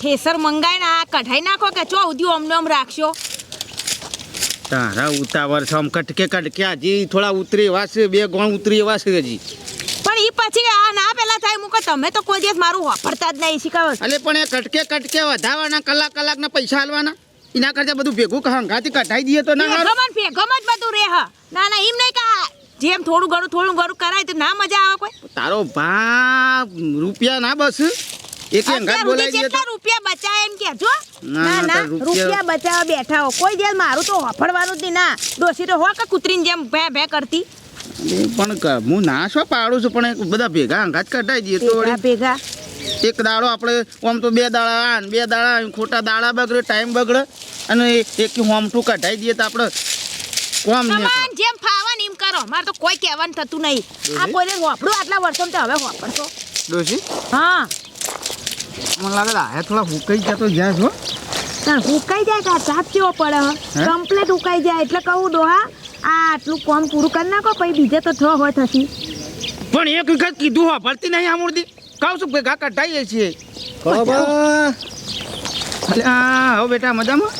Thresher મંગાઈને આ કઢાઈ નાખો કે ચો ઉધી અમને આમ રાખશો? તારા ઉતાવળ છે આમ કટકે કટકે હજી થોડા ઉતરી એવા છે બે ગણ ઉતરી એવા છે હજી. પણ ઈ પછી આ ના પેલા થાય મુકો તમે તો કોઈ દિવસ મારું વાપરતા જ નહીં શીખાવ. એટલે પણ એ કટકે કટકે વધારવાના કલાક કલાકના પૈસા હાલવાના એના કરતા બધું ભેગું હંગાથી કઢાઈ દઈએ તો ના? ભેગમ ભેગમ જ બધું રે હા. ના ના એમ નહીં કા જેમ થોડું ઘણું થોડું ઘણું કરાય તો ના મજા આવે કોઈ. તારો ભા રૂપિયા ના બસ. એક હંગાત બોલાવી દઈએ કેટલા રૂપિયા બચાય એમ કેજો ના, ના ના, ના રૂપિયા- રૂપિયા બચાવવા બેઠા હો. કોઈ દિવસ મારું તો હફડવાનું જ ના. ડોસી તો હો કે કૂતરીની જેમ ભે ભે કરતી? પણ હું ના શું પાડું છું પણ બધા ભેગા કઢાઈ દઈએ તો ભેગા એક દાડો આપણે આમ તો બે દાડા આ બે દાડા ખોટા દાડા બગડે ટાઈમ બગડે અને એક હોમઠું કઢાઈ દઈએ તો આપણે કોમ જેમ ફાવે એમ કરો. મારે તો કોઈ કહેવાનું થતું નહીં. આ કોઈને હોપડું આટલા વર્ષો તો હવે હોપડશો ડોશી? હા. મને લાગે આ થોડા હુકાઈ ગયા તો જ્યાં છો. ઉકાઈ જાય તો આ કેવો પડે કમ્પ્લેટ હુકાઈ જાય એટલે કહું દોહા આ આટલું કોમ પૂરું કરી નાખો પછી બીજે તો થયો હોય થતી પણ એક વખત કીધું હો ભરતી નહીં આ મૂર્તિ કહું છું ભેગા કઢાઈએ છીએ. હા હો બેટા મજામાં.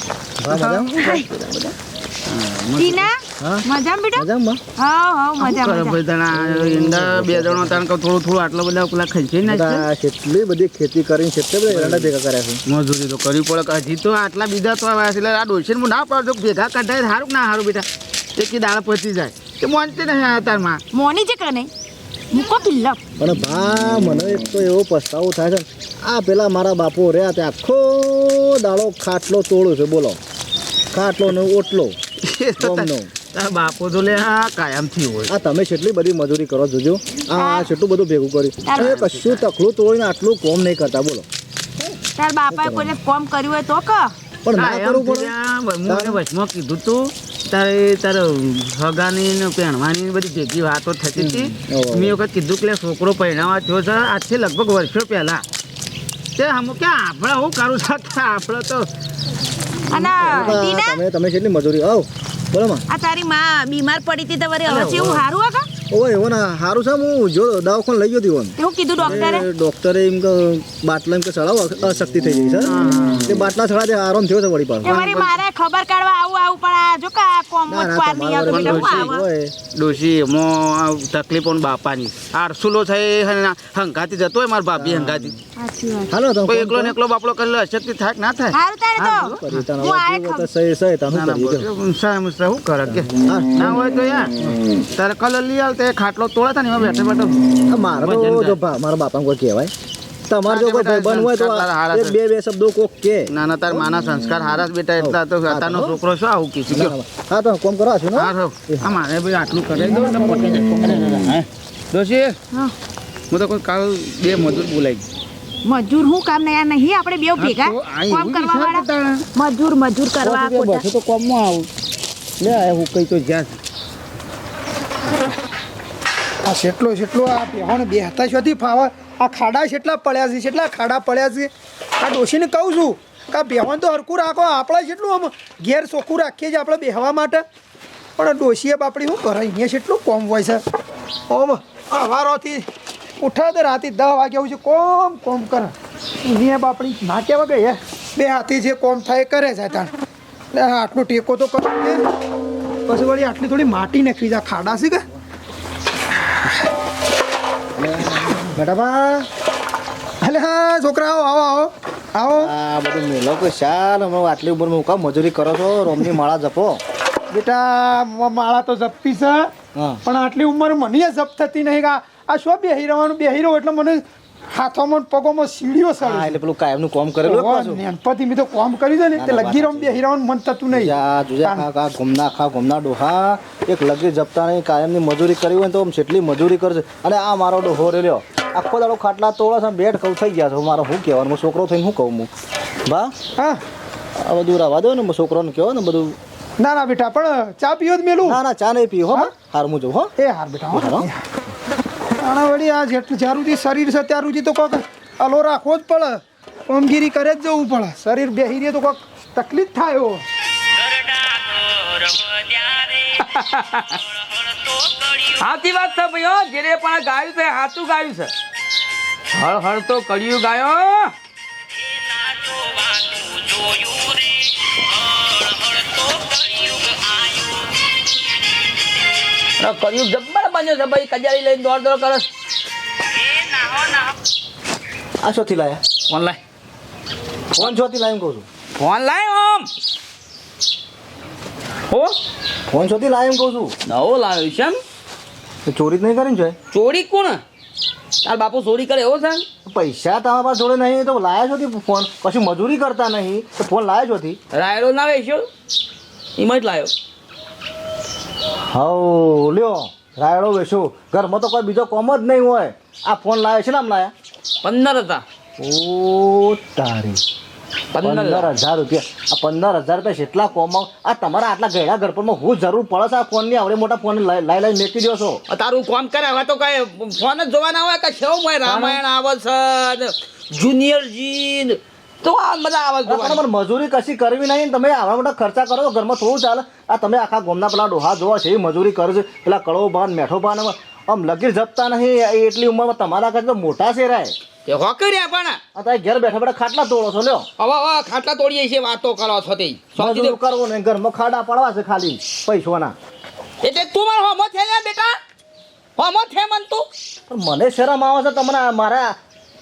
મજૂરી તો કરવી પડે હજી તો આટલા બીજા તો એટલે આ ડોસીને હું ના પાડતો ભેગા કઢાય સારું ના સારું બેટા? એકી દાડા પચી જાય. તે મોનતી નહીં આ તારમાં. મોની છે કે નહીં? મૂકો કિલ્લો. પણ ભા મને એક તો એવો પસ્તાવો થાય છે. આ પેલા મારા બાપુ રહ્યા તે આખો દાડો ખાટલો તોડ્યો છે બોલો. ખાટલો ને ઓટલો. બાપો તો લે આ કાયમથી હોય. આ તમે કેટલી બધી મજૂરી કરો જોજો આ કેટલું બધું ભેગું કર્યું. અરે કશું તકલું તોડીને આટલું કોમ નહીં કરતા બોલો. તાર બાપાએ કોઈને કોમ કર્યું હોય તો ક પણ ના કરવું પડે. આ વચમાં કીધું તું તારે તારે હગાની ને પહેણવાની બધી ભેગી વાતો થતી હતી. મેં વખત કીધું કે છોકરો પહેણાવા થયો છે આજથી લગભગ વર્ષો પેલા તે હમ ક્યાં આપણે હું કરું છું? આપણે તો અને તમે તમે કેટલી મજૂરી આવ બોલો માં. આ તારી માં બીમાર પડી હતી તો વળી હવે અરે એવું. સારું હે કા? ઓય એવો ના સારું છે હું જો દવાખાને લઈ ગયો દીવન એવું કીધું ડોક્ટરે ડોક્ટરે એમ કે બાટલા એમ કે ચડાવો અશક્તિ થઈ ગઈ છે. તે બાટલા ચડા દે આરામ થયો છે વળી પાછો. વળી મારે ખબર કાઢવા આવું આવું પણ આ જો કા કોમ પાર નહીં આવતો બેટા હું આવે. ડોશી એમાં તકલીફ પણ બાપાની. આરસુલો થાય હંગાતી જતો હોય માર ભાભી હંગાતી. હાલો તો કોઈ એકલો ને એકલો એકલો બાપડો કરેલો અશક્તિ થાય ના થાય? હારું તારે તો. હું આય ખબર. સહી સહી તમે કરી દો. શું કરે કે? ના હોય તો યાર. તારે કલર લઈ આવ તે ખાટલો તોડા હતા ને એમાં બેઠે બેઠો મારો મારે જો ભા- મારા બાપા કોઈ કહેવાય. તમારે જો કોઈ ભાઈબંધ હોય તો એક બે બે શબ્દો કોક કે. ના ના તાર માના સંસ્કાર હારા બેટા એટલા તો હા, છોકરો શું આવું કીધું ના, હા તો કોમ કરો છો ને? હા તો મારે ભાઈ આટલું કરે. દો ને મોટી જાય હે. દોશી હું. તો કોઈ કાલ બે મજૂર બોલાવી મજૂર હું કામ ને યાર નહીં આપણે બે ભેગા કોમ એવું કરવા વાળા. મજૂર મજૂર કરવા પાંચ તો કોમમાં આવું. લે હું કઈ તો જ્યાં આ જેટલો જેટલો આ બેહોણ બે હતા શોથી ફાવા. આ ખાડા જેટલા પડ્યા છે કેટલા ખાડા પડ્યા છે. આ ડોશીને કહું છું કે આ બેહોણ તો હરખું રાખો, આપણે જેટલું આમ ઘેર ચોખ્ખું રાખીએ છીએ આપણે બેહવા માટે. પણ ડોશીએ બાપડી શું કરે? અહીંયા જેટલું કોમ હોય છે. ઓમ સવારોથી ઉઠા તો રાતે દસ વાગ્યા સુધી કોમ કોમ કરે. અહીંયા બાપડી ના કહેવા ગઈ બે હાથી જે કોમ થાય કરે છે ત્યાં આટલું ટેકો તો કરો પછી વળી આટલી થોડી માટી નાખવી છે. ખાડા છે કે? બેટા બા. અલે હા છોકરાઓ આવો આવો. આવો. આ બધું મેલો કે ચાલ હમણાં આટલી ઉંમરમાં કામ મજૂરી કરો છો? રોમની માળા જપો. બેટા માળા તો જપતી છે. પણ આટલી ઉંમર મને જપ થતી નહીં કા આ- શું બેહી રહેવાનું બેહી રહો એટલે મને હાથોમાં પગોમાં સીડીઓ સળે એટલે પેલું કાયમનું કોમ કરેલું પાછું? નેનપતિ મેં તો કોમ કર્યું છે ને તે લગી રમ બે રહેવાનું મન થતું નહીં. જા જુજા ખા ખા ઘૂમના ખા ઘૂમના ડોહા. એક લગી જપતા નહીં કાયમની મજૂરી કરી હોય તો આમ જેટલી મજૂરી કરશે અને આ મારો ડોહો રે લ્યો. આખો દાડો ખાટલા તોડો છે બેટ કઉ થઈ ગયા છે. મારો શું કહેવાનું? હું છોકરો થઈને શું કહું હું? બા? હા. આ બધું રાવા દો ને છોકરોને કહો ને બધું. ના ના બેટા પણ ચા પીવો જ મેલું. ના ના ચા નહીં પીવો હો? હાર હું જઉં હો. એ હાર બેટા હો. વળી આ જેટલું જ્યાં સુધી શરીર છે ત્યાં સુધી તો કોક અલો રાખવો જ પડે. કોમગીરી કરે જ જવું પડે. શરીર બેહી રહે તો કોક તકલીફ થાય હો. સાચી વાત છે ભાઈઓ જેને પણ ગાયું છે સાચું ગાયું છે. હળ હળ તો કળિયું ગાયો. કળિયું જબ્બર બન્યો છે ભાઈ કજારી લઈને દોડ દોડ કરે આ શોથી લાયા? ફોન લાય. ફોન શોથી લાય કહું છું. ફોન લાય ઓમ. હો? ફોન શોથી લાવ્યો એમ કહું છું. નવો લાવ્યો છે એમ? ચોરી નહીં કરીને છે? ચોરી કોણ? તાર બાપુ ચોરી કરે એવો છે? પૈસા તમારા પાસે જોડે નહીં તો લાયા છોથી ફોન? પછી મજૂરી કરતા નહીં તો ફોન લાયા છોથી રાયડો ના વેચ્યો એમાં જ લાવ્યો હવ લ્યો રાયડો વેચો. ઘરમાં તો કોઈ બીજો કોમ જ નહીં હોય. આ ફોન લાવ્યો છે ને આમ લાયા? પંદર હતા. ઓ તારી. પંદર હજાર રૂપિયા. આ પંદર હજાર રૂપિયા જેટલા કોમાઉ આ તમારા આટલા ગયડા ગરપણમાં હું જરૂર પડે છે આ ફોનની આવડે મોટા ફોન લઈ લઈ મેકી દો છો. તારું કોમ કરે હવે તો કઈ ફોન જ જોવાના હોય કે છે ભાઈ રામાયણ આવે છે જુનિયર જીન? તો આ મજા આવે પણ મજૂરી કશી કરવી નહીં તમે આવા મોટા ખર્ચા કરો તો ઘરમાં થોડું ચાલે. આ તમે આખા ગોમના પેલા ડોહા જોવા છે એ મજૂરી કરે છે. પેલા કળો બાન મેઠો બાન આમ લગીર જપતા નહીં એટલી ઉંમરમાં તમારા કરતા મોટા છે રાય તે હોકર્યા પણ. આ તમે ઘેર બેઠા બેઠા ખાટલા તોડો છો લ્યો. હવે હવે ખાટલા તોડીએ છીએ વાતો કરો છો તે. દે. કરવો ને ઘરમાં ખાડા પડવા છે ખાલી પૈસોના. એટલે તું મારો હોમો છે બેટા? હોમો છે મન તું? પણ મને શરમ આવે છે તમને મારા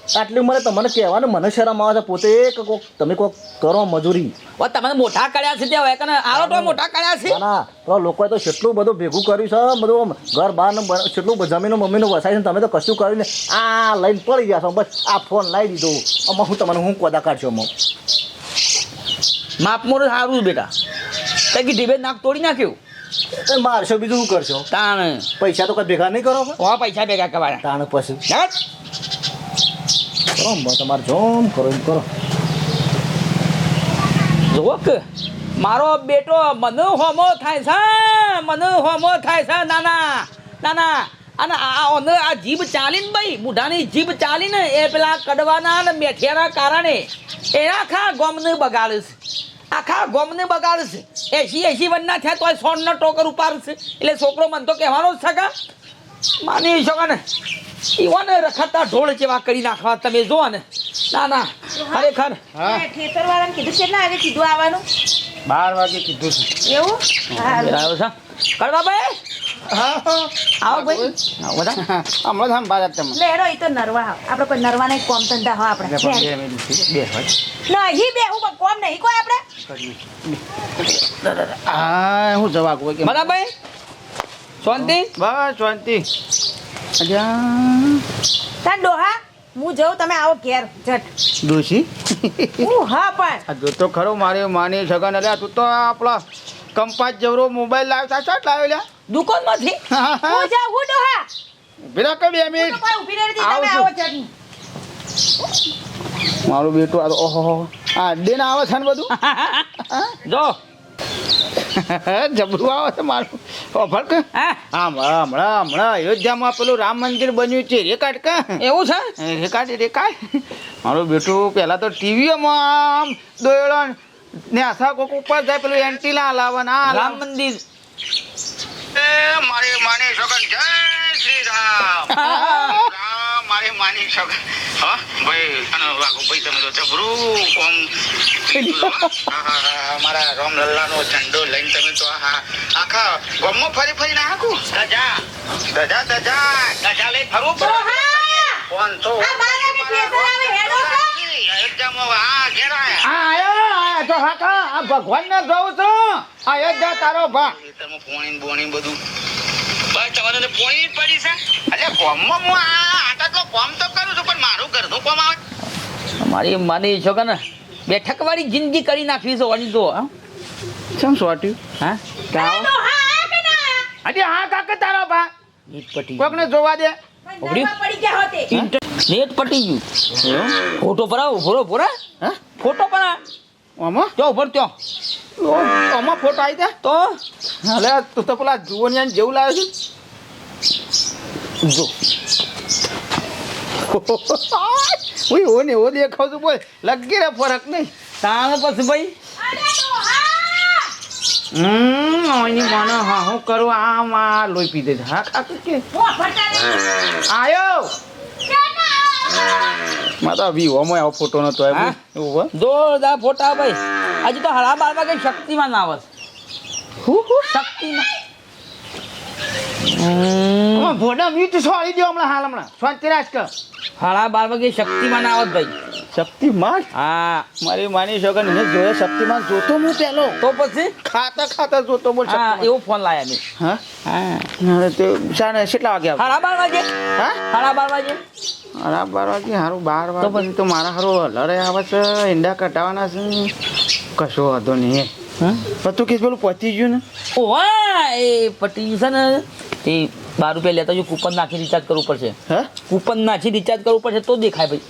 આટલી ઉંમરે તમને કહેવાનું મને શરમ આવે છે. પોતે એક કોક તમે કોક કરો મજૂરી. ઓ તમને મોટા કર્યા છે ત્યાં કને આવો તો મોટા કર્યા છે? ના તો લોકોએ તો કેટલું બધું ભેગું કર્યું છે બધું ઘર બહાર કેટલું જમીનો મમ્મીનું વસાય છે તમે તો કશું કર્યું ને આ લઈને પડી ગયા છો બસ આ ફોન લાવી દીધો. આમાં હું તમને હું કોદા કાઢશો આમાં? માપ મોર સારું બેટા. કઈ કે ઢીબે નાક તોડી નાખ્યું? મારશો બીજું શું કરશો? તાણ. પૈસા તો કઈ ભેગા નહીં કરો હા પૈસા ભેગા કરવાના. તાણ પછી. કરો તમારે મારો બેટો મને હોમો થાય છે, મને હોમો થાય છે, નાના નાના. અને આ ઓને આ જીભ ચાલીને ભાઈ, બુઢાની જીભ ચાલીને એ પેલા કડવાના અને મેઠિયાના કારણે એ આખા ગોમને બગાડે આખા ગોમને બગાડે એસી એસી વનના થયા તોય સોનનો ટોકર ઉપાડશે. એટલે છોકરો મને તો કહેવાનો જ છે કા માની શકો ને? ઈવાને રખડતા ઢોળ જેવા કરી નાખવા તમે જો ને ના ના ખરેખર. ઠેસર વાળાને કીધું છે ને આજે કીધું આવવાનું. બાર વાગે કીધું છે. એવું. આવ્યો છે કરવા ભાઈ? હા હા. આવો ભાઈ. આવો બધા. હમણાં આમ બાર તમે લે હેડો ઈ તો નરવા. આપણે કોઈ નરવા નહીં કોમ ધંધા હો આપણે. બે હોય. નહીં બે હું કોમ નહીં. કોઈ આપણે? હા હું જવાબ કોઈ કે બરાબર શાંતિ? બસ શાંતિ. અજા. તાન ડોહા હું જઉં તમે આવો ઘેર જટ ડોશી? હું હા પણ. જો તો ખરો મારે માની સગન અલ્યા તું તો આપણા કંપાસ જવરો મોબાઈલ લાવતા શોટ લાવ્યો લ્યા દુકાનમાંથી? હું જાઉં હું ડોહા. બિરા કે બે હું મિનિટ. તો ઊભી નહીં તમે આવો જટ મારું બેટું આ તો ઓહો આ અડ્ડે આવે છે ને બધું? જો. જબરું આવે છે મારું. ઓફર કે હા. આમ હમણાં હમણાં અયોધ્યામાં પેલું રામ મંદિર બન્યું છે. રેકાટ કા? એવું છે? રેકાટ રેકાટ મારું બેટું પહેલાં તો ટીવીઓમાં આમ દોયડો ને આશા કોક ઉપર જાય પેલું એન્ટીલા લાવવાના આ રામ મંદિર. મારી માની સગન જય શ્રી રામ મારી માની સગન હા? ભાઈ અને વાઘુ ભાઈ તમે તો જબરું કોમ મારા રામ મારા ઝંડો લઈને તમે તો આહા આખા ગામમાં ફરી ફરી ના હાકું? દજા દજા દજા દજા લઈ ફરવું પડે. કોણ તો ભગવાન ને વાગે ઠેસર આવે, હેડો તો. અયોધ્યામાં આ ઘેર આયા. આ આયો આ તો હાકા આ ભગવાનને જોઉં છું. અયોધ્યા તારો ભા. તમે ફોણી ને બોણી બધું બસ તમારે તો પોણી પડી છે. એટલે કોમમાં હું આ આટા તો કોમ તો કરું છું પણ મારું ઘરનું કોમ આવે. મારી માની છો કે ને બેઠકવાળી જિંદગી કરી નાખવી છે ઓની તો હા? કેમ સોટ્યું હા? કાવ કે ના? આયા? અરે હા કાકા તારો ભા નેટ પટી કોકને જોવા દે. પડી ગયા હોતે. નેટ પટી ગયું. ફોટો પડાવ ભરો ભરા હા? ફોટો પડા આમાં જો ભર ત્યો. ઓ, આમાં ફોટો આવી જાય તો? અલે તું તો પેલા જુવનિયાને જેવું લાવે છે. જો. હું એવો ને એવો દેખાવ છું બોલ લગી રે ફરક નહીં. તાણે પછી ભાઈ? હમ આની મને હા હું કરું? આમ આ લોહી પી દે. હા કાકી કે આયા? માતા વિવોમાં આવો ફોટો નતો? આવ્યો? જોરદાર ફોટા ભાઈ. આજે તો હળા બાર વાગે શક્તિમાન આવે છે. હું હું? શક્તિમાન. ભોડા મીઠ છોડી દો હમણાં હાલ હમણાં. શાંતિ રાજ કર હળા બાર વાગે શક્તિમાન આવત ભાઈ. શક્તિમાન? હા. મારી માની છોકરા ને જોયો શક્તિમાન જોતો હું પેલો. તો પછી? ખાતા ખાતા જોતો બોલ હા એવો ફોન લાયા મેં. હા? હા. તો તે શાને કેટલા વાગે આવે સાડા બાર વાગે. હા? સાડા બાર વાગે. અરે બાર વાગે હારું બાર વાગે તો મારા હારું લડે આવે છે ઈંડા કટાવાના છે. કશો વાંધો નહીં. હા? તું કે પેલું પતી ગયું ને? ઓવા એ પટી છે ને. એ બાર રૂપિયા લેતા જો કૂપન નાખી રિચાર્જ કરવું પડશે. હા? કૂપન નાખી રિચાર્જ કરવું પડશે તો દેખાય ભાઈ.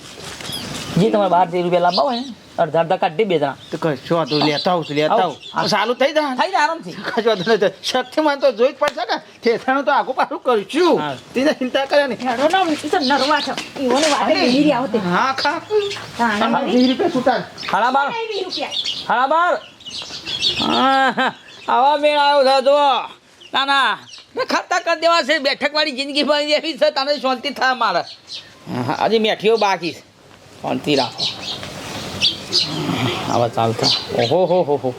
જે તમારે બાર તેર રૂપિયા લાંબા હોય ને અડધા અડધા કાઢી બે જણા. તો કશો વાંધો. લેતા આવું છું, લેતા આવો. સારું થઈ જાય થઈ જાય આરામથી. કશો વાંધો નહીં. શક્તિમાન તો જોઈ જ પડશે ને. ઠેઠાણું તો આગું પાછું કરશું. તેને ચિંતા કરે નહીં. હેડો ના નરવા છો. ઈવોને વાતે બેહી આવતે હા ખા. વીસ રૂપિયા છૂટા સાડા બાર. સાડા બાર. આવા મેળ આવ્યો છે જો ના ના. મેં ખાતા કરી દેવા છે. બેઠકવાળી જિંદગી બની એવી છે. તને શાંતિ થાય મારે. હા, હજી મેઠીઓ બાકી છે. શાંતિ રાખો. આવા ચાલતા. ઓહો હો હો હો.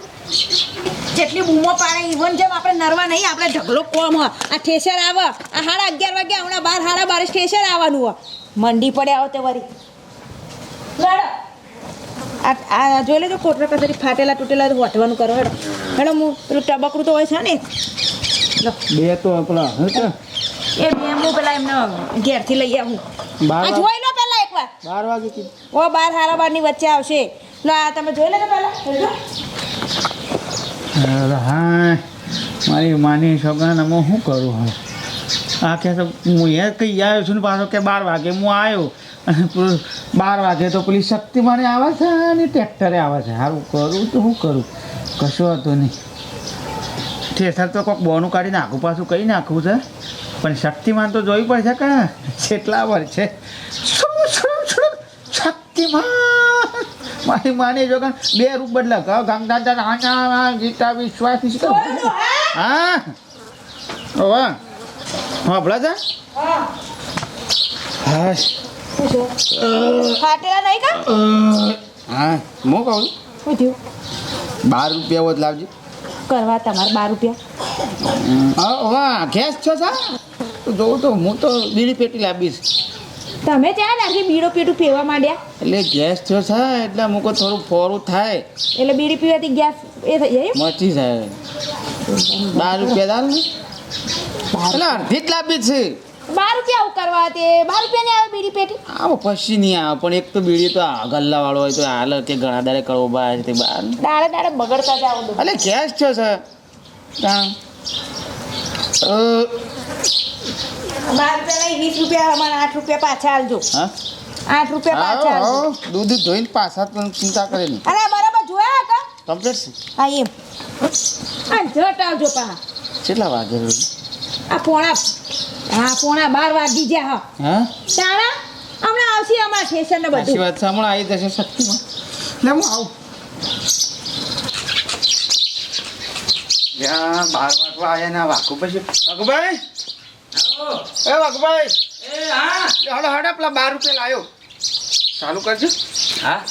જેટલી બૂમો પાડે ઈવન જેમ આપણે નરવા નહીં આપણે ઢગલો કોમ આ ઠેસર આવે. આ સાડા અગિયાર વાગે હમણાં બાર સાડા બાર ઠેસર આવવાનું હોય. મંડી પડે આવો તે વરી. આ આ જોઈ લેજો કોટરા કસરી ફાટેલા તૂટેલા વાટવાનું કરો હેડો. હેડો હું પેલું ટબકડું તો હોય છે ને. લો. બે તો પેલા હતા એ બે હું પેલા એમને ઘેરથી લઈ આવું. જોઈ લો પેલા એકવાર. બાર વાગે કીધું. ઓ બાર સાડા બારની વચ્ચે આવશે. લો આ તમે જોઈ લેજો જોજો. હા મારી માની છોકરાને હું શું કરું હવે? આ કે તો હું એ કઈ આવ્યો છું ને પાછો કે બાર વાગે હું આવ્યો. અને બાર વાગે તો પેલી શક્તિમાને આવે છે અને ટ્રેક્ટરે આવે છે. સારું કરું તો શું કરું? કશું હતું નહીં. ઠેસર તો કોઈક બોનું કાઢીને આખું પાછું કહી નાખવું છે? પણ શક્તિમાન તો જોવી પડશે કે કેટલા વર્ષ? છે? મારી માની જો બે રૂપ બદલા ગ ગંગાધર આના ગીતા વિશ્વાસ જોજો, હા? ઓ વાહ. હા છે હા. હા. ફાટેલા નહીં કા? હા. હું કહું શું થયું બાર રૂપિયા હોત લાવજો. કરવા તમારે બાર રૂપિયા. હા વાહ ગેસ છો સા જોઉં તો હું તો બીડી પેટી લાવીશ. તમે ત્યાં નાખી બીડો પેટું પીવા માંડ્યા? એટલે ગેસ થયો છે એટલે અમુક થોડું ફોરું થાય. એટલે બીડી પીવાથી ગેસ એ થઈ જાય મચી જાય. બાર રૂપિયા દાલ ને? એટલે અડધી જ લાંબી છે. બાર રૂપિયા આવું કરવા તે? બાર રૂપિયા નહીં આવે બીડી પેટી? આવો પછી નહીં આવે પણ એક તો બીડી તો આ ગલ્લાવાળો હોય તો હાલ કે ઘણા દાડે કરવો બહાર તે બહાર દાડે દાડે બગડતા જાવ એટલે ગેસ થયો છે. ત્યાં બાર રૂપિયા વીસ રૂપિયા અમારે આઠ રૂપિયા પાછા આલજો. હા? આઠ રૂપિયા પાછા આલજો. દૂધ ધોઈને પાછા તો ચિંતા કરે નહીં. અરે બરાબર જોયા હતા કમ્પ્લીટ છે? હા એમ. આ જટ આવજો પા. કેટલા વાગે આ પોણા હા પોણા બાર વાગી ગયા હા. હા? તાણા હમણાં આવશે અમારા સ્ટેશન ને બધું વાત છે હમણાં આવી જશે શક્તિમાં. લે હું આવું. જ્યાં બાર વાગવા આવ્યા ને આ પછી. વાઘુભાઈ! એ વાઘુભાઈ. એ હા? હડો હડો પેલા બાર રૂપિયા લાયો. ચાલુ કરજો. હા?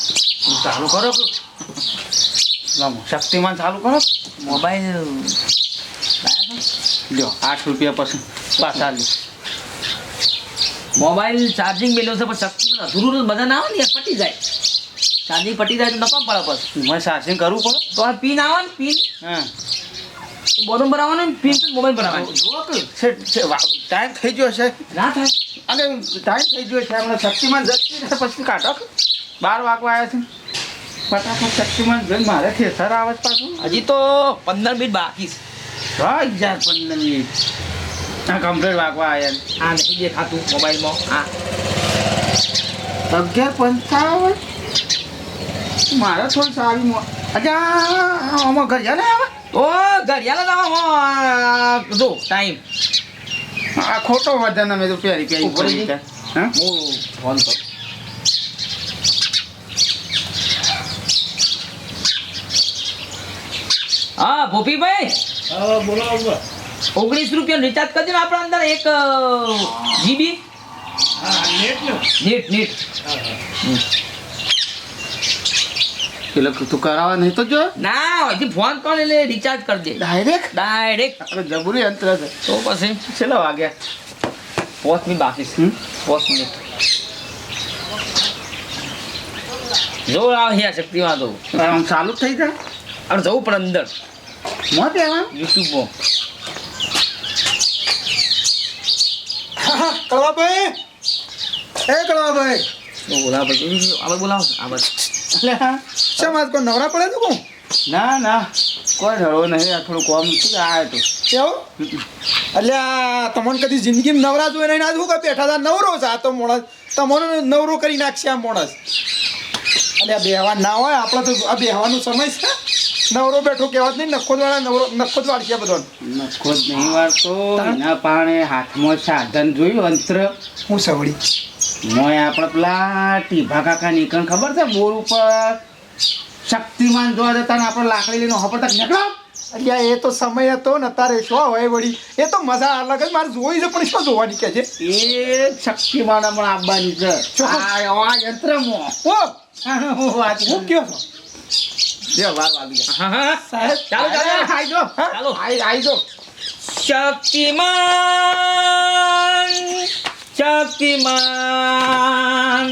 ચાલુ કરો શક્તિમાન ચાલુ કરો. મોબાઈલ જો આઠ રૂપિયા પછી પાછા લે મોબાઈલ ચાર્જિંગ મેલ્યો છે પણ શક્તિ અધૂરું બધા ના આવે ને પટી જાય. ચાર્જિંગ પટી જાય તો નકામ પડે પછી. મેં ચાર્જિંગ કરવું પડે. તો આ પિન આવે ને પિન? હા. બોરમ બનાવવાનો ને પિન મોબાઈલ બનાવવાનો છે ટાઈમ થઈ ગયો છે. ના થાય. અને ટાઈમ થઈ ગયો છે હમણાં શક્તિમાન જતી પછી કાઢો. બાર વાગવા આવ્યા છે. ફટાફટ શક્તિમાન જોઈને મારે થેસર આવે છે પાછું. હજી તો પંદર મિનિટ બાકી છે. હા હજાર પંદર મિનિટ? આ કમ્પ્લેટ વાગવા આવ્યા. આ નથી દેખાતું મોબાઈલમાં. હા. અગિયાર પંચાવન? મારે થોડી સારી મો અચ્છા આમાં ઘર ને આવે ઓ ઘડિયાળ લાવવામાં જો ટાઈમ આ ખોટો વજન અમે તો પહેરી પહેરી પડી. હા? હું ફોન કરું. હા ભોપીભાઈ? ઓગણીસ રૂપિયા રિચાર્જ કરજો ને આપણા અંદર એક જીબી નેટ નેટ પેલો તું કરાવવા નહીં તો જો. ના હજી ફોન કર એટલે રિચાર્જ કરી દે. ડાયરેક્ટ ડાયરેક્ટ આપણે જબરી અંતર છે. તો પછી છેલ્લા વાગ્યા. પાંચ મિનિટ બાકી છે. પાંચ મિનિટ. જો આવે યાર શક્તિમાં તો. આમ ચાલુ જ થઈ જાય અને જવું પણ અંદર. મોત એવા યુટ્યુબમાં. કળવાભાઈ. એ કળવાભાઈ. બોલાવો આપણે બોલાવો. આ બસ આજ કોઈ નવરા પડે તો કોણ ના ના. કોઈ ઢળો નહીં. આ થોડું કોમ શું કે આ તો. કેવું? અલ્યા તમને કદી જિંદગીમાં નવરા જોઈ નહીં આજ હું કે બેઠા હતા નવરો છે? આ તો માણસ. તમને નવરો કરી નાખશે આ માણસ. આ બેહવા ના હોય આપણે તો આ બેહવાનો સમય છે. નવરો બેઠો કહેવાત નહીં નખોદ વાળા નવરો નખોદ વાળશે બધો નખો જ નહીં વાળતો. એના પાણે હાથમાં સાધન જોયું અંતર. હું સવડી મોય આપણે પેલા ટીભા કાકા નીકળ ખબર છે? બોર ઉપર શક્તિમાન જોવા જતા ને આપણે લાકડી લઈને હોપર તક નીકળો? અલ્યા એ તો સમય હતો ને તારે શું હોય વળી? એ તો મજા અલગ જ મારે જોઈ છે પણ શું જોવાની કે છે? એ શક્તિમાન હમણાં આવવાની છે. આ આ યંત્રમાં. ઓ! હું વાત હું કયો છો? બે વાર વાગી હા હા સાહેબ ચાલો ચાલો. આઈ જો ચાલો. આઈ આઈ જો શક્તિમાન! શક્તિમાન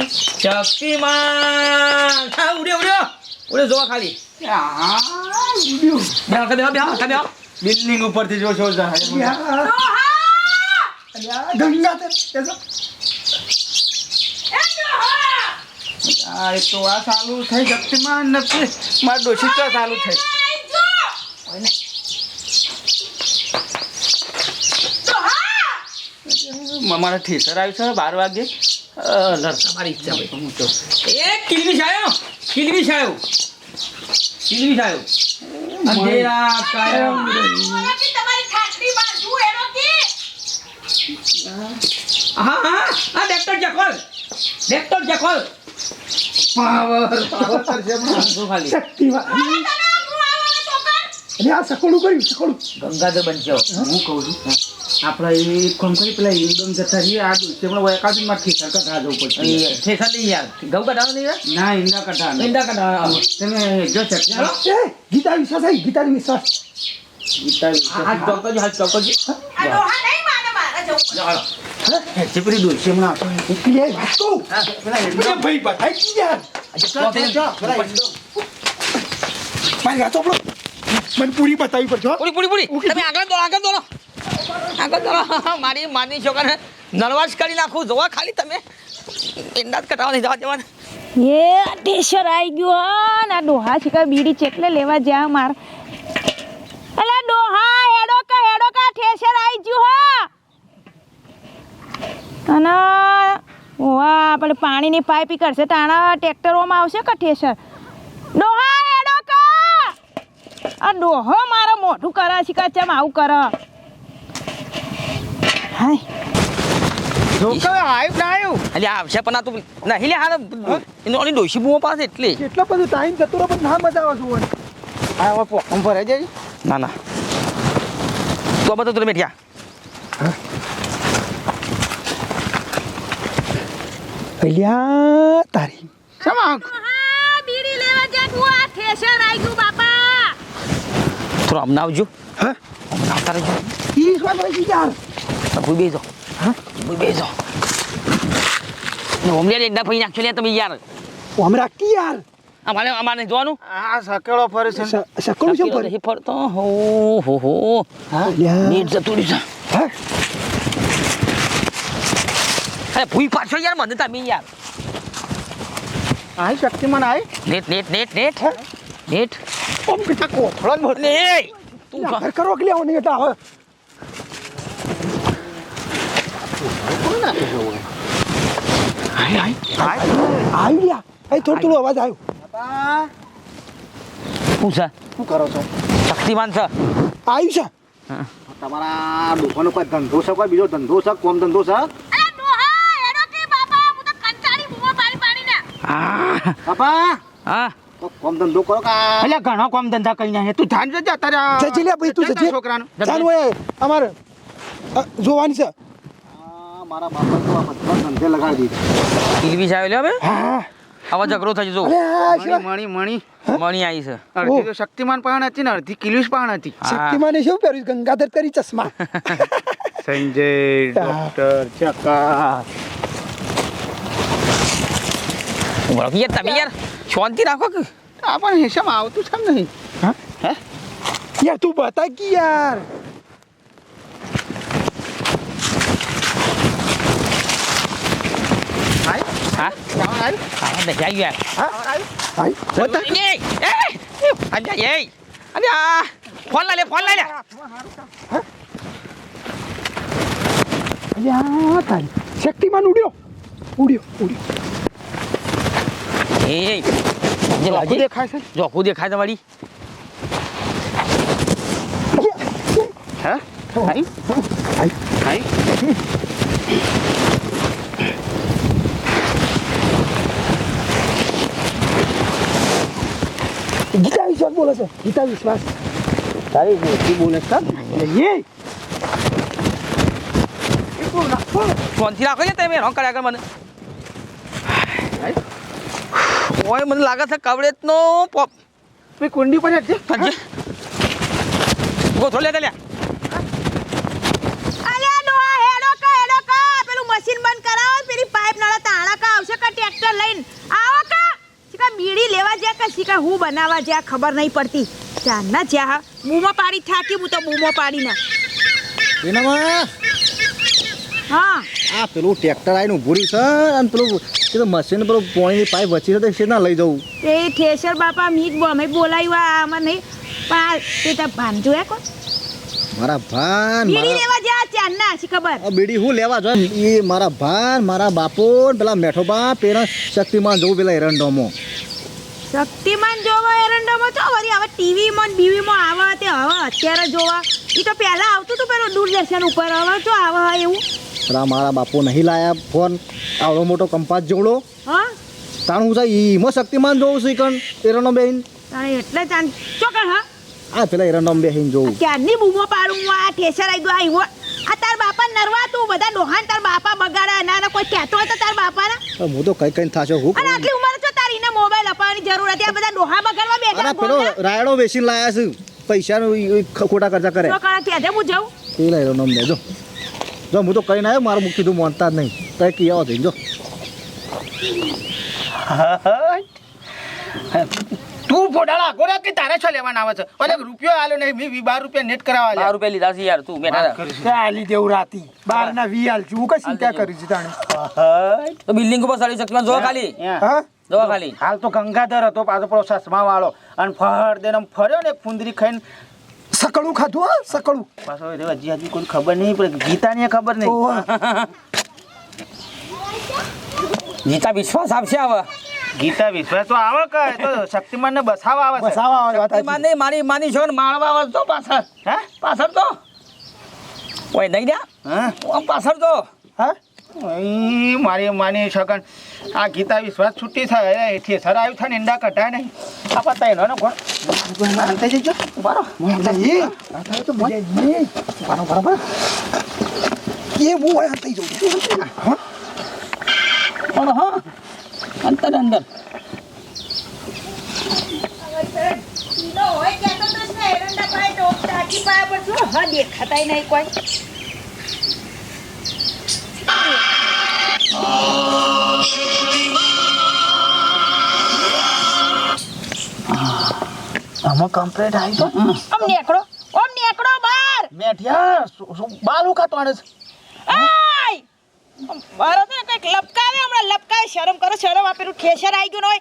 શક્તિમાન હા ઉડ્યો ઉડ્યો. ઉડ્યો જોવા ખાલી. આ ઉડ્યું. બે વખત બેહો બેહો બેહો બિલ્ડિંગ ઉપરથી જો છો જાય અલ્યા અલ્યા, ગંગા તે તે જો. આ ચાલુ થઈ શક્તિમાન નથી. મારું ડોશી તો ચાલુ થઈ? મારા ઠેસર આવ્યું છે બાર વાગે. લડકા તમારી ઈચ્છા ભાઈ હું તો એ કિલમિશ છાયો! કિલમિશ છાયો! કિલમિશ છાયો! અંધેરા કાયમ હા હા હા ડોક્ટર જખોલ ડોક્ટર જખોલ પાવર પાવર કરશે જો ખાલી. શક્તિવાન. ચોકર આ સકોડું કર્યું સકોડું ગંગાધર બનશો હું કહું છું આપણે એ કોમ કરી પેલા એકદમ જતા રહીએ આ દુસરે પણ એકાદમાં ઠેકા કઢા જવું પડશે. ઠેકા નહીં યાર. ઘઉં કઢાવો નહીં ના ઈંડા કઢા ઈંડા કઢા તમે જો ચકચાલો ગીતા વિશ્વાસ આવી ગીતા વિશ્વાસ. ગીતા વિશ્વાસ. હાથ ડોહા નહીં માને મારા ચીપરી હમણાં વાત કહું. મને ભાઈ મારી વાત આપણો મને પૂરી બતાવી પડશે. પૂરી પૂરી પૂરી. તમે આગળ આગળ દોડો આગળ દોડો. મારી માની છોકરાને નર્વસ કરી નાખું. જોવા ખાલી તમે. ઈંડા જ નહીં જવા દેવાના. એ ટેશર આવી ગયું ના ડોહા છે બીડી ચેકલે લેવા જા માર. અલા ડોહા, હેડો કા હેડો કા, ઠેસર આવી ગયું હા. અને ઓવા આપણે પાણીની પાઇપ કરશે, તાણા ટ્રેક્ટરોમાં આવશે કે ઠેસર? ડોહા, હેડો કા. આ ડોહો મારો મોઢું કરે છે કે ચમ આવું કરે? હાય. છોકરા આવ્યું ના આવ્યું એટલે આવશે પણ આ તું નહીં લે હાલ. એનો ઓલી ડોશી બુઓ પાસે એટલે. એટલો બધું ટાઈમ જતો રહ્યો પણ ના મજા આવે જોવાની. આ હવે પોકમ ભરાઈ જાય ના ના. તું આ બધું તું બેઠ્યા. અલ્યા તારી. શેમાં હા બીડી લેવા જા તું આ ઠેસર આવી ગયું બાપા. થોડું અમને આવજો. હા? અમને આવતા રહેજો. ઈ શું યાર ભૂઈ બેસો હા ભૂઈ બેસો હોમલે એકદમ ફરી નાખશો લે તમે યાર અમે રાખી યાર અમારે અમારે જોવાનું આ સકેળો ફરે છે સકેળો સકોડું શું ફરે ફરતો હો હો હો હા નેટ જતું રહ્યું છે હા અરે ભૂઈ પાછો યાર મને તમે યાર આઈ શક્તિમાન આય net net net net net ઓમ કીધા કોથળા ને ને તું. ઘર કરો કે લેવો નહીં એટલે હવે આઈ આઈ આવી લ્યા અહીં થોડું થોડું અવાજ આવ્યો શું છે શું કરો છો શક્તિમાન છે આવ્યું છે તમારા દુકાનો કોઈ ધંધો છે કોઈ બીજો ધંધો છે કોમ ધંધો છે બાપા હું કોમ ધંધો કરો કા એટલે ઘણો કોમ ધંધા કઈ ના તું અત્યારે આ- લે ભાઈ, તું જજે. છોકરાનું અમારે જોવાની છે મારા બાપા તો આ બધા ધંધે લગાડી દીધા. ટીવી છે લે હવે? આવા ઝઘડો થઈ જજો મણી મણી મણી. મણી આવી છે. અડધી તો શક્તિમાન પણ હતી ને અડધી કિલ્યુસ પણ હતી. શક્તિમાને શું પહેર્યું? ગંગાધર કરી ચશ્મા. સંજય ડોક્ટર ચકા વળગી યાર તમે યાર શાંતિ રાખો કે? આ પણ હિસાબ આવતું છે નહીં. યાર તું બતા કી યાર? આવ્યું? હા દે જાય યાર હાય બતા એ એ અજા એ અરે આ ફોન લઈ લે ફોન લઈ લે યા તારી શક્તિમાન ઉડ્યો ઉડ્યો ઉડ્યો એ એ જે આખું લાજી દેખાય છે જો હું દેખાય તમારી હા આઈ? આઈ? ગીતા વિશ્વાસ બોલે છે ગીતા વિશ્વાસ તારી મોટી બોલે છે એ ફોનથી રાખો ને તમે રોંગ કર્યા મને ઓય મને લાગે છે પોપ કુંડી પર જ છે સંજય ગોથો લે લે અલ્યા ડોહા હેડો કા હેડો કા પેલું મશીન બંધ કરાવો પેલી પાઇપ નળા તાણા કા આવશે કા ટ્રેક્ટર લઈને આવો બીડી લેવા જ્યાં કા શીખા હું બનાવવા જ્યાં ખબર નહીં પડતી. ચારના જ્યાં બૂમો પાડી થાકી હું તો બૂમો પાડી ના એનામાં? હા. આ પેલું ટ્રેક્ટર આવીને ઉભું છે અને પેલું એ તો મશીન પેલું પાણીની પાઇપ વચ્ચે તો છે લઈ જવું? એ ઠેસર બાપા મીત બોમે બોલાવ્યું આ આમાં નહીં. પણ તે તો ભાન જોયા કો મારા ભાન બીડી લેવા લેવા જ્યાં ચારના છે ખબર? બીડી હું લેવા જો એ મારા ભાન મારા બાપો પેલા મેઠો બા પેલા શક્તિમાન જવું પેલા એરંડોમાં. શક્તિમાન જોવા એરંડામાં તો વળી હવે ટીવીમાં બીવીમાં આવે તે હવે અત્યારે જોવા. એ તો પહેલા આવતું હતું પેલું દૂરદર્શન ઉપર. હવે તો આવે એવું. મારા બાપુ નહીં લાયા ફોન. આવડો મોટો કંપાસ જોડો. હા? તાણ હું સાહેબ એમાં શક્તિમાન જોઉં છું કણ એરંડો બેહીન. તાણે એટલે તાન ચોકડ હા? આ પેલા એરંડો બેહીન જોઉં. ક્યારની બૂમો પાડું આ ઠેસર આવી ગયો આવ્યો આ તાર બાપા નરવા તું બધા ડોહાન તાર બાપા બગાડે ના ના કોઈ કહેતો હોય તો તાર બાપાને? હું તો કઈ કઈ થાશો હું અને આટલી ઉંમર છે તારી ને મોબાઈલ અપાવવાની જરૂર હતી. આ બધા ડોહા બગાડવા અરે પેલો રાયડો વેચીને લાયા છે. ઈ ખોટા ખર્ચા કરે. ચોકડ કે હું જાઉં. એ પેલા લો લેજો જો. હું તો કઈ ના આવ્યો મારું મૂકી દઉં માનતા જ નહીં. કઈ કી આવો થઈને જો. તું ફોડાળા ગોળા કે તારે છો લેવાના આવે છે? ઓલે રૂપિયો આલો નહીં મી વી બાર રૂપિયા નેટ કરાવવા બાર રૂપિયા લીધા છે યાર તું બેઠા ચાલી દેવ રાતી? 12 ના 20 આલ છું કઈ ચિંતા કરી છે તાણે? તો બિલ્ડિંગ ઉપર સાડી શકતો જો ખાલી. હા? જો ખાલી. હાલ તો ગંગાધર હતો પાછો પેલો ચશ્મા વાળો. અને ફળ દેને ફર્યો ને ફુંદરી ખાઈને. સકળું ખાધું હા? સકળું. પાછો રે હજી હજી કોઈ ખબર નહીં પડે ગીતાની ખબર નહીં. ગીતા વિશ્વાસ આપશે હવે. ગીતા વિશ્વાસ તો આવે કે તો શક્તિમાન ને બસાવા આવે બસાવા આવે શક્તિમાન ને મારી માની છો ને માળવા આવે તો પાછળ. હે? પાછળ તો. ઓય નહીં દે હા? આમ પાછળ તો. હા? મારી માની શકન આ ગીતા વિશ્વાસ છૂટી થાય એથી સર આવ્યું થાય ને ઈંડા કઢાય નહીં. આ પતા એનો ને કોણ? અંતે જજો આ તો મને જ નહીં. ઉભારો બરાબર એ હું અંતે થઈ હા હા? અંતર અંદર દેખાતાય નહીં કોઈ આમાં કમ્પ્લેટ આવી તો આમ નેકળો આમ નેકળો બહાર. મેઠિયા બાલ ઉકાતો આને છે? આય! ને લપકાવે હમણાં લપકાવે શરમ કરો શરમ આપેલું ઠેસર આવી ગયું હોય.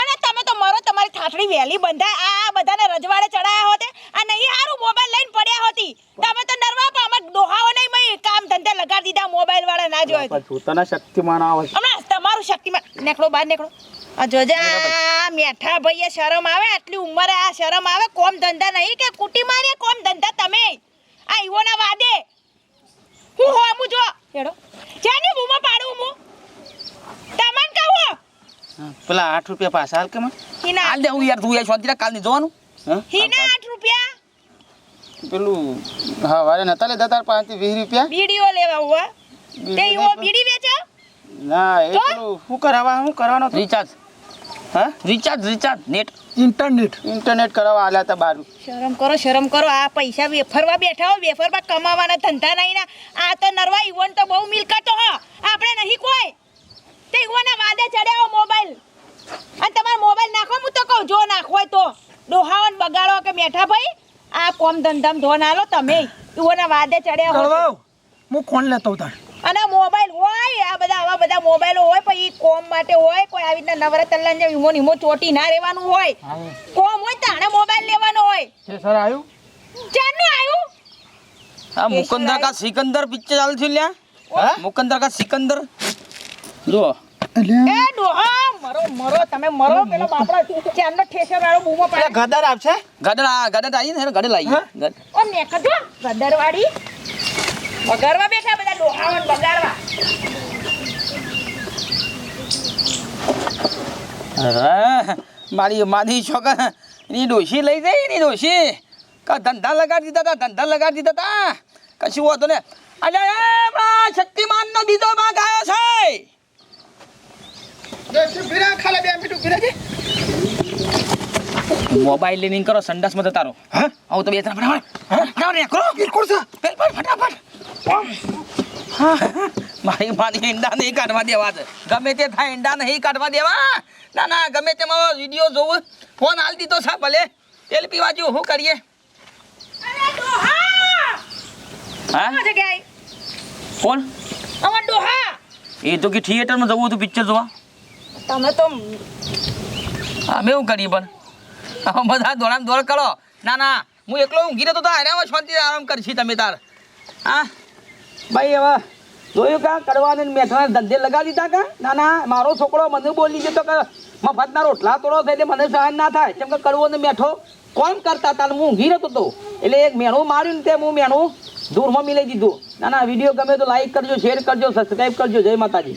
અને તમે તો મરો તમારી થાથડી વહેલી બંધાય. આ બધાને રજવાડે ચડાયા હોતે. આ નહીં હારું મોબાઈલ લઈને પડ્યા હોતી. તમે તો નરવા પા અમે દોહાઓ નહીં મય. કામ ધંધે લગાડી દીધા મોબાઈલ વાળા ના જોય. પણ પોતાના શક્તિમાન આવે. હમણાં તમારું શક્તિમાન નેકળો બહાર નેકળો. આ જોજે મેઠા ભાઈએ શરમ આવે આટલી ઉંમરે આ શરમ આવે કોમ ધંધા નહીં કે કુટી મારીએ કોમ ધંધા તમે. આ ઈવોના વાદે. હું હો હું જો. હેડો. જાની બૂમો પાડું હું તમન કહું પેલા આઠ રૂપિયા પાછા હાલ કે મને હિના. હાલ દે હું યાર તું યાર શાંતિ રાખ કાલની જોવાનું હિના આઠ રૂપિયા. પેલું હા વારે નતા લેતા તાર પાંચથી વીસ રૂપિયા? બીડીઓ લેવા હુઆ તે ઈવો બીડી વેચો? ના એ પેલું શું કરાવવા શું કરવાનો રિચાર્જ હા? Recharge recharge net internet. Internet કરવા આલ્યા હતા બારું. શરમ કરો શરમ કરો. આ પૈસા વેફરવા બેઠા હો વેફરમાં કમાવાના ધંધા નહીં ના. આ તો નરવા ઈવન તો બહુ મિલકતો હો. આપણે નહીં કોઈ. તે ઈવોના વાદે ચડ્યા હો મોબાઈલ. અને તમારો મોબાઈલ નાખો હું તો કહું જો નાખો હોય તો. ડોહાવન બગાડો કે મેઠા ભાઈ આ કોમ ધંધામ ધોન આલો તમે. ઈવોના વાદે ચડ્યા હો. હું કોણ લેતો તાર અને મોબાઈલ હોય આ બધા આવા બધા મોબાઈલો હોય પછી કોમ માટે હોય કોઈ આવી રીતના નવરત્ન જે ઈમો નીમો ચોટી ના રહેવાનું હોય. કોમ હોય તાણે મોબાઈલ લેવાનો હોય. છે સર આવ્યું ચારનું આવ્યું આ મુકંદર કા સિકંદર પિક્ચર ચાલુ છે લ્યા? હા? મુકંદર કા સિકંદર? જો એ ડોહા મરો મરો તમે મરો પેલો બાપડો ચારનો ઠેસર વાળો બૂમો પાડે. ગદર આપશે? ગદર આ ગદર આવી ને ગદર લાવી? ગદર. ઓ ગદર ગદરવાડી બગાડવા બેઠા બધા ડોહાવન બગાડવા. મારી મારી છોકર એની ડોશી લઈ જઈ એની ડોશી. કા ધંધા લગાડી દીધા તા ધંધા લગાડી દીધા તા. કશું હોતો ને. અરે એ બા શક્તિમાન નો દીધો મા ગાયો છે મોબાઈલ લઈને કરો સંડાસમાં તારો હા? આવું તો બે ત્રણ ફટાફટ. ફટાફટ કરો. ફટાફટ. મારી મારી ઈંડા નહીં કાઢવા દેવા છે. ગમે તે થાય ઈંડા નહીં કાઢવા દેવા. ના ના ગમે તે મારો વીડિયો જોવું. ફોન હાલ દીધો છે ભલે. તેલ પીવા જેવું શું કરીએ કોણ? એ તો કે થિયેટરમાં જવું હતું પિક્ચર જોવા. તમે તો અમે એવું કરીએ પણ? બધા દોડામ દોડ કરો. ના ના હું એકલો ઊંઘી તો આરામ શાંતિ આરામ કરશી તમે તાર. હા? ભાઈ, હવે જોયું કા? કરવાને મેઠાના ધંધે લગાવી દીધા કા? ના ના મારો છોકરો મને બોલી દીધો કે મફતના રોટલા તોડો થાય એટલે મને સહન ના થાય. કેમ કે કડવો ને મેઠો કોણ કરતા હતા હું ઊંઘી રહેતો હતો એટલે એક મેણું માર્યું ને તે હું મેણું દૂરમાં મિલાઈ દીધું. ના ના વીડિયો ગમે તો લાઈક કરજો શેર કરજો સબસ્ક્રાઈબ કરજો. જય માતાજી.